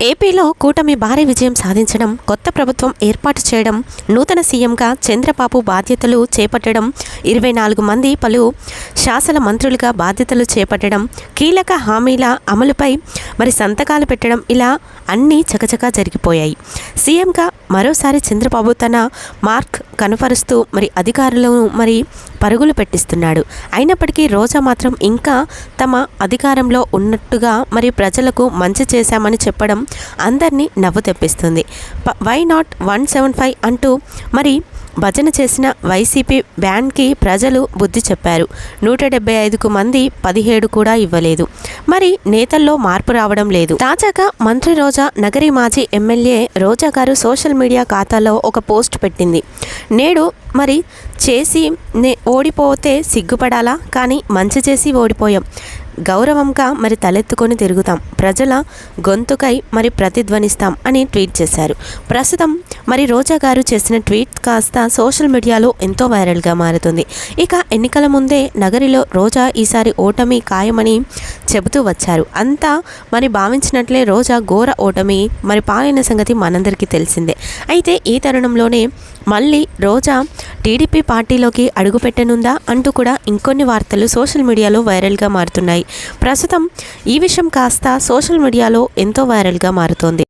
ఏపీలో కూటమి భారీ విజయం సాధించడం కొత్త ప్రభుత్వం ఏర్పాటు చేయడం నూతన సీఎంగా చంద్రబాబు బాధ్యతలు చేపట్టడం ఇరవై నాలుగు మంది పలు శాసన మంత్రులుగా బాధ్యతలు చేపట్టడం కీలక హామీల అమలుపై మరి సంతకాలు పెట్టడం ఇలా అన్నీ చకచకా జరిగిపోయాయి. సీఎంగా మరోసారి చంద్రబాబు తన మార్క్ కనపరుస్తూ మరి అధికారులను మరి పరుగులు పెట్టిస్తున్నాడు. అయినప్పటికీ రోజా మాత్రం ఇంకా తమ అధికారంలో ఉన్నట్టుగా మరి ప్రజలకు మంచి చేశామని చెప్పడం అందరినీ నవ్వు తెప్పిస్తుంది why not one seven five అంటూ మరి భజన చేసిన వైసీపీ బ్యాండ్కి ప్రజలు బుద్ధి చెప్పారు. నూట డెబ్బై ఐదుకు మంది పదిహేడు కూడా ఇవ్వలేదు. మరి నేతల్లో మార్పు రావడం లేదు. తాజాగా మంత్రి రోజా నగరి మాజీ ఎమ్మెల్యే రోజా గారు సోషల్ మీడియా ఖాతాలో ఒక పోస్ట్ పెట్టింది. నేడు మరి చేసి నే ఓడిపోతే సిగ్గుపడాలా? కానీ మంచి చేసి ఓడిపోయాం. గౌరవంగా మరి తలెత్తుకొని తిరుగుతాం. ప్రజల గొంతుకై మరి ప్రతిధ్వనిస్తాం అని ట్వీట్ చేశారు. ప్రస్తుతం మరి రోజా గారు చేసిన ట్వీట్ కాస్త సోషల్ మీడియాలో ఎంతో వైరల్గా మారుతుంది. ఇక ఎన్నికల ముందే నగరిలో రోజా ఈసారి ఓటమి ఖాయమని చెబుతూ వచ్చారు. అంతా మరి భావించినట్లే రోజా ఘోర ఓటమి మరి పాలైన సంగతి మనందరికీ తెలిసిందే. అయితే ఈ తరుణంలోనే మళ్ళీ రోజా టీడీపీ పార్టీలోకి అడుగుపెట్టనుందా అంటూ కూడా ఇంకొన్ని వార్తలు సోషల్ మీడియాలో వైరల్గా మారుతున్నాయి. ప్రస్తుతం ఈ విషయం కాస్త సోషల్ మీడియాలో ఎంతో వైరల్గా మారుతోంది.